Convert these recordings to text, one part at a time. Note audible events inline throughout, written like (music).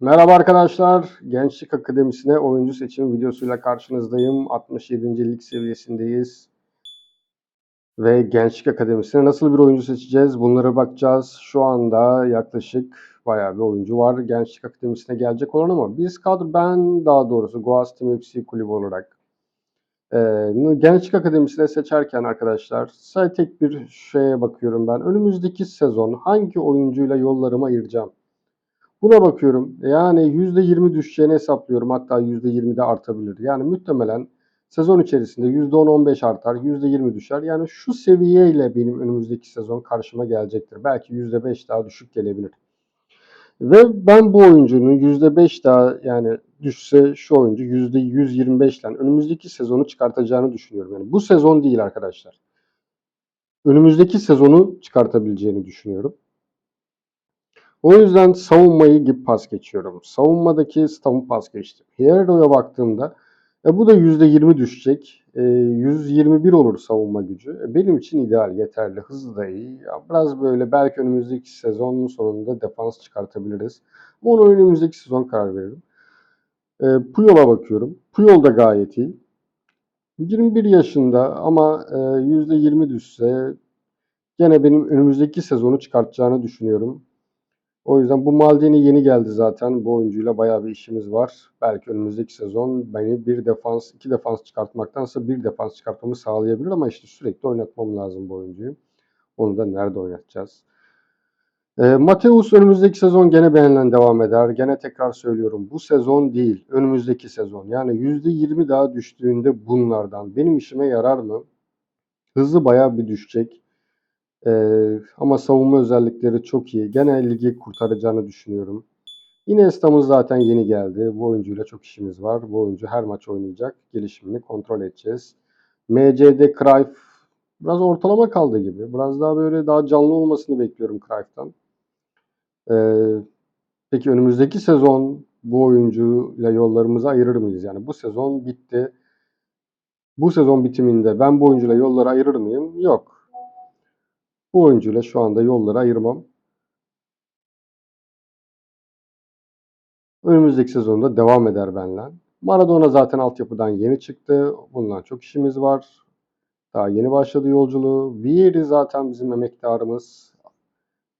Merhaba arkadaşlar. Gençlik Akademisi'ne oyuncu seçim videosuyla karşınızdayım. 67. lig seviyesindeyiz. Ve Gençlik Akademisi'ne nasıl bir oyuncu seçeceğiz? Bunlara bakacağız. Şu anda yaklaşık bayağı bir oyuncu var Gençlik Akademisi'ne gelecek olan ama biz kadro, ben daha doğrusu Goaz Team FC kulübü olarak e, Gençlik Akademisi'ne seçerken arkadaşlar sadece tek bir şeye bakıyorum ben. Önümüzdeki sezon hangi oyuncuyla yollarımı ayıracağım? Buna bakıyorum. Yani %20 düşeceğini hesaplıyorum. Hatta %20 de artabilir. Yani muhtemelen sezon içerisinde %10-15 artar, %20 düşer. Yani şu seviyeyle benim önümüzdeki sezon karşıma gelecektir. Belki %5 daha düşük gelebilir. Ve ben bu oyuncunun %5 daha yani düşse şu oyuncu %125 ile önümüzdeki sezonu çıkartacağını düşünüyorum. Yani bu sezon değil arkadaşlar. Önümüzdeki sezonu çıkartabileceğini düşünüyorum. O yüzden savunmayı gibi pas geçiyorum. Savunmadaki staff'ı pas geçtim. Hierro'ya baktığımda e, bu da %20 düşecek. E, 121 olur savunma gücü. E, benim için ideal, yeterli. Hızı da iyi. Ya, biraz böyle belki önümüzdeki sezonun sonunda defans çıkartabiliriz. Ama onu önümüzdeki sezon karar veririm. E, Puyol'a bakıyorum. Puyol da gayet iyi. 21 yaşında ama e, %20 düşse gene benim önümüzdeki sezonu çıkartacağını düşünüyorum. O yüzden bu Maldini yeni geldi zaten. Bu oyuncuyla bayağı bir işimiz var. Belki önümüzdeki sezon beni bir defans, iki defans çıkartmaktansa bir defans çıkartmamı sağlayabilir ama işte sürekli oynatmam lazım bu oyuncuyu. Onu da nerede oynatacağız? E, Mateus önümüzdeki sezon gene beğenilen devam eder. Gene tekrar söylüyorum bu sezon değil önümüzdeki sezon. Yani %20 daha düştüğünde bunlardan benim işime yarar mı? Hızı bayağı bir düşecek. Ee, ama savunma özellikleri çok iyi. Gene ligi kurtaracağını düşünüyorum. Iniesta'mız zaten yeni geldi. Bu oyuncuyla çok işimiz var. Bu oyuncu her maç oynayacak. Gelişimini kontrol edeceğiz. MC'de Cruyff biraz ortalama kaldı gibi. Biraz daha böyle daha canlı olmasını bekliyorum Cruyff'tan. Ee, peki önümüzdeki sezon bu oyuncuyla yollarımızı ayırır mıyız? Yani bu sezon bitti. Bu sezon bitiminde ben bu oyuncuyla yolları ayırır mıyım? Yok. Bu oyuncuyla şu anda yolları ayırmam. Önümüzdeki sezonda devam eder benle. Maradona zaten altyapıdan yeni çıktı. Bundan çok işimiz var. Daha yeni başladı yolculuğu. Vieri zaten bizim emektarımız.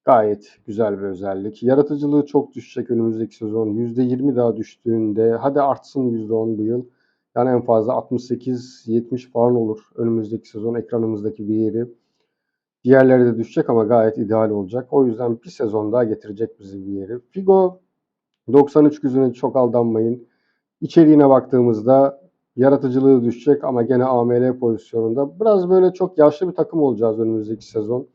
Gayet güzel bir özellik. Yaratıcılığı çok düşecek önümüzdeki sezon. %20 daha düştüğünde hadi artsın %10 bu yıl. Yani en fazla 68-70 falan olur önümüzdeki sezon ekranımızdaki Vieri. Diğerleri de düşecek ama gayet ideal olacak. O yüzden bir sezon daha getirecek bizi bir yeri. Figo 93 güzüne çok aldanmayın. İçeriğine baktığımızda yaratıcılığı düşecek ama gene AML pozisyonunda. Biraz böyle çok yaşlı bir takım olacağız önümüzdeki sezon.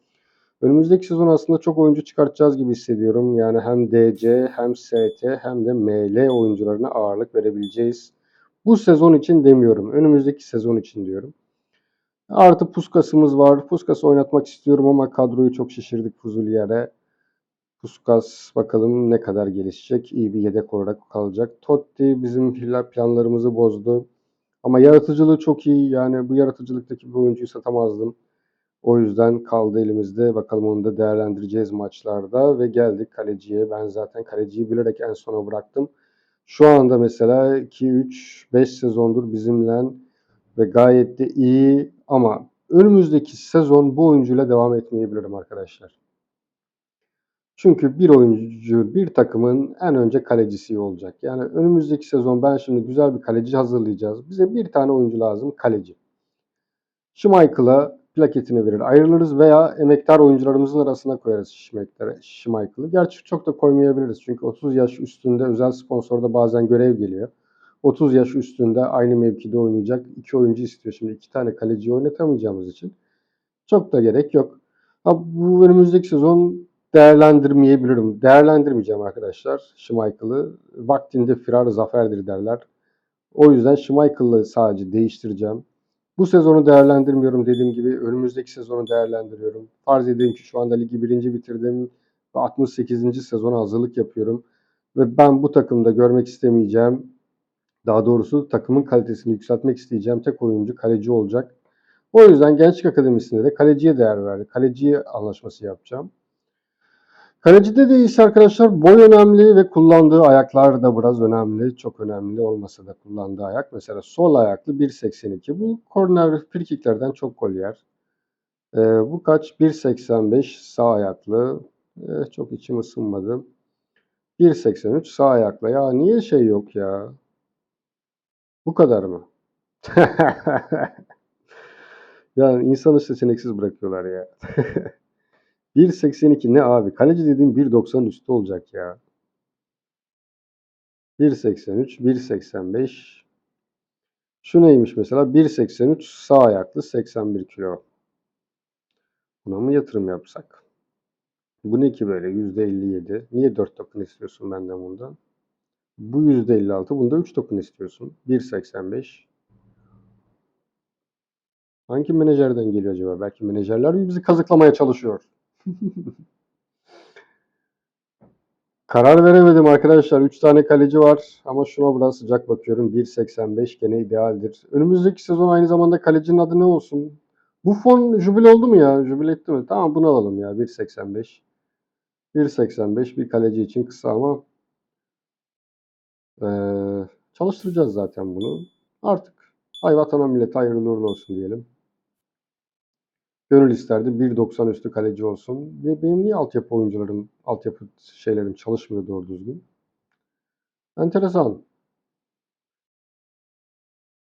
Önümüzdeki sezon aslında çok oyuncu çıkartacağız gibi hissediyorum. Yani hem DC hem ST hem de ML oyuncularına ağırlık verebileceğiz. Bu sezon için demiyorum. Önümüzdeki sezon için diyorum. Artı Puskas'ımız var. Puskas oynatmak istiyorum ama kadroyu çok şişirdik Fuzuliyer'e. Puskas bakalım ne kadar gelişecek. İyi bir yedek olarak kalacak. Totti bizim planlarımızı bozdu. Ama yaratıcılığı çok iyi. Yani bu yaratıcılıktaki bir oyuncuyu satamazdım. O yüzden kaldı elimizde. Bakalım onu da değerlendireceğiz maçlarda. Ve geldik kaleciye. Ben zaten kaleciyi bilerek en sona bıraktım. Şu anda mesela 2-3-5 sezondur bizimle ve gayet de iyi ama önümüzdeki sezon bu oyuncuyla devam etmeyebilirim arkadaşlar. Çünkü bir oyuncu bir takımın en önce kalecisi olacak. Yani önümüzdeki sezon ben şimdi güzel bir kaleci hazırlayacağız. Bize bir tane oyuncu lazım kaleci. Schmeichel'a plaketini verir ayrılırız veya emektar oyuncularımızın arasına koyarız Schmeichel'ı. Gerçi çok da koymayabiliriz. Çünkü 30 yaş üstünde özel sponsorda bazen görev geliyor. 30 yaş üstünde aynı mevkide oynayacak iki oyuncu istiyor. Şimdi iki tane kaleci oynatamayacağımız için çok da gerek yok. Ha, bu önümüzdeki sezon değerlendirmeyebilirim. Değerlendirmeyeceğim arkadaşlar Schmeichel'ı. Vaktinde firar zaferdir derler. O yüzden Schmeichel'ı sadece değiştireceğim. Bu sezonu değerlendirmiyorum dediğim gibi önümüzdeki sezonu değerlendiriyorum. Farz edeyim ki şu anda ligi birinci bitirdim ve 68. sezona hazırlık yapıyorum. Ve ben bu takımda görmek istemeyeceğim daha doğrusu takımın kalitesini yükseltmek isteyeceğim tek oyuncu kaleci olacak. O yüzden Gençlik Akademisi'nde de kaleciye değer verdi. Kaleciye anlaşması yapacağım. Kalecide de ise arkadaşlar boy önemli ve kullandığı ayaklar da biraz önemli. Çok önemli olmasa da kullandığı ayak. Mesela sol ayaklı 1.82. Bu korner frikiklerden çok gol yer. Ee, bu kaç? 1.85 sağ ayaklı. Ee, çok içim ısınmadı. 1.83 sağ ayakla. Ya niye şey yok ya? Bu kadar mı? (laughs) yani insanı seçeneksiz bırakıyorlar ya. (laughs) 1.82 ne abi? Kaleci dediğim 1.90 üstü olacak ya. 1.83, 1.85. Şu neymiş mesela? 1.83 sağ ayaklı 81 kilo. Buna mı yatırım yapsak? Bu ne ki böyle %57? Niye 4 token istiyorsun benden bundan? Bu %56. Bunda 3 token istiyorsun. 1.85. Hangi menajerden geliyor acaba? Belki menajerler mi bizi kazıklamaya çalışıyor? (laughs) Karar veremedim arkadaşlar. 3 tane kaleci var ama şuna biraz sıcak bakıyorum. 1.85 gene idealdir. Önümüzdeki sezon aynı zamanda kalecinin adı ne olsun? Buffon jubile oldu mu ya? Jubile etti mi? Tamam bunu alalım ya. 1.85. 1.85 bir kaleci için kısa ama ee, çalıştıracağız zaten bunu. Artık ay vatana millete hayırlı uğurlu olsun diyelim. Gönül isterdi 1.90 üstü kaleci olsun. Ve benim niye altyapı oyuncularım, altyapı şeylerim çalışmıyor doğru düzgün? Enteresan.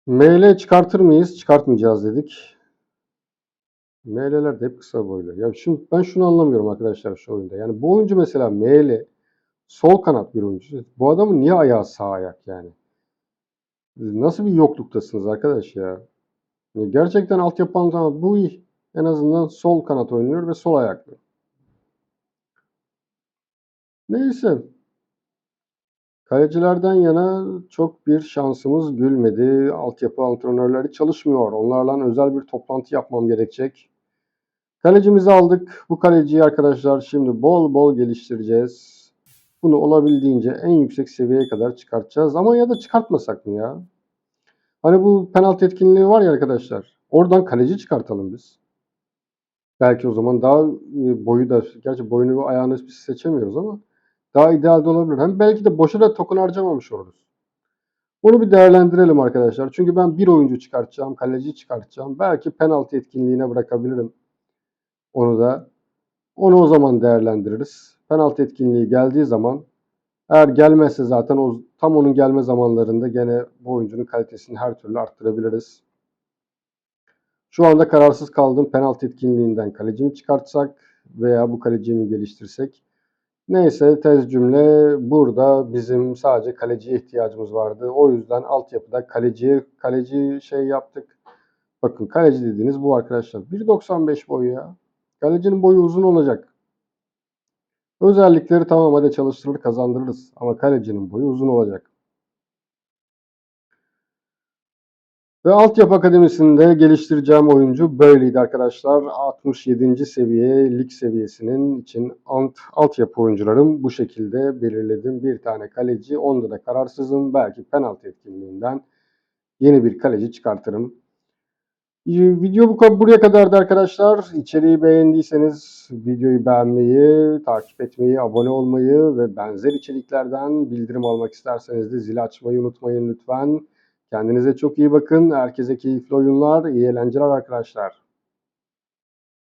ML çıkartır mıyız? Çıkartmayacağız dedik. ML'ler de hep kısa boylu. Ya şimdi ben şunu anlamıyorum arkadaşlar şu oyunda. Yani bu oyuncu mesela ML sol kanat bir oyuncu. Bu adamın niye ayağı sağ ayak yani? Nasıl bir yokluktasınız arkadaş ya? Gerçekten altyapı antrenmanı bu iyi. En azından sol kanat oynuyor ve sol ayaklı. Neyse. Kalecilerden yana çok bir şansımız gülmedi. Altyapı antrenörleri çalışmıyor. Onlarla özel bir toplantı yapmam gerekecek. Kalecimizi aldık. Bu kaleciyi arkadaşlar şimdi bol bol geliştireceğiz. Bunu olabildiğince en yüksek seviyeye kadar çıkartacağız. Ama ya da çıkartmasak mı ya? Hani bu penaltı etkinliği var ya arkadaşlar. Oradan kaleci çıkartalım biz. Belki o zaman daha e, boyu da, gerçi boyunu ve ayağını biz seçemiyoruz ama daha ideal de olabilir. Hem belki de boşa da token harcamamış oluruz. Bunu bir değerlendirelim arkadaşlar. Çünkü ben bir oyuncu çıkartacağım, kaleci çıkartacağım. Belki penaltı etkinliğine bırakabilirim. Onu da. Onu o zaman değerlendiririz. Penaltı etkinliği geldiği zaman eğer gelmezse zaten o tam onun gelme zamanlarında gene bu oyuncunun kalitesini her türlü arttırabiliriz. Şu anda kararsız kaldığım penaltı etkinliğinden kalecimi çıkartsak veya bu kaleciyi geliştirsek. Neyse tez cümle burada bizim sadece kaleciye ihtiyacımız vardı. O yüzden altyapıda kaleciye kaleci şey yaptık. Bakın kaleci dediğiniz bu arkadaşlar. 1.95 boyu ya. Kalecinin boyu uzun olacak. Özellikleri tamam hadi çalıştırır kazandırırız. Ama kalecinin boyu uzun olacak. Ve Altyapı Akademisi'nde geliştireceğim oyuncu böyleydi arkadaşlar. 67. seviye lig seviyesinin için alt, altyapı oyuncularım bu şekilde belirledim. Bir tane kaleci, onda da kararsızım. Belki penaltı etkinliğinden yeni bir kaleci çıkartırım. Video bu buraya kadardı arkadaşlar. İçeriği beğendiyseniz videoyu beğenmeyi, takip etmeyi, abone olmayı ve benzer içeriklerden bildirim almak isterseniz de zil açmayı unutmayın lütfen. Kendinize çok iyi bakın. Herkese keyifli oyunlar, iyi eğlenceler arkadaşlar.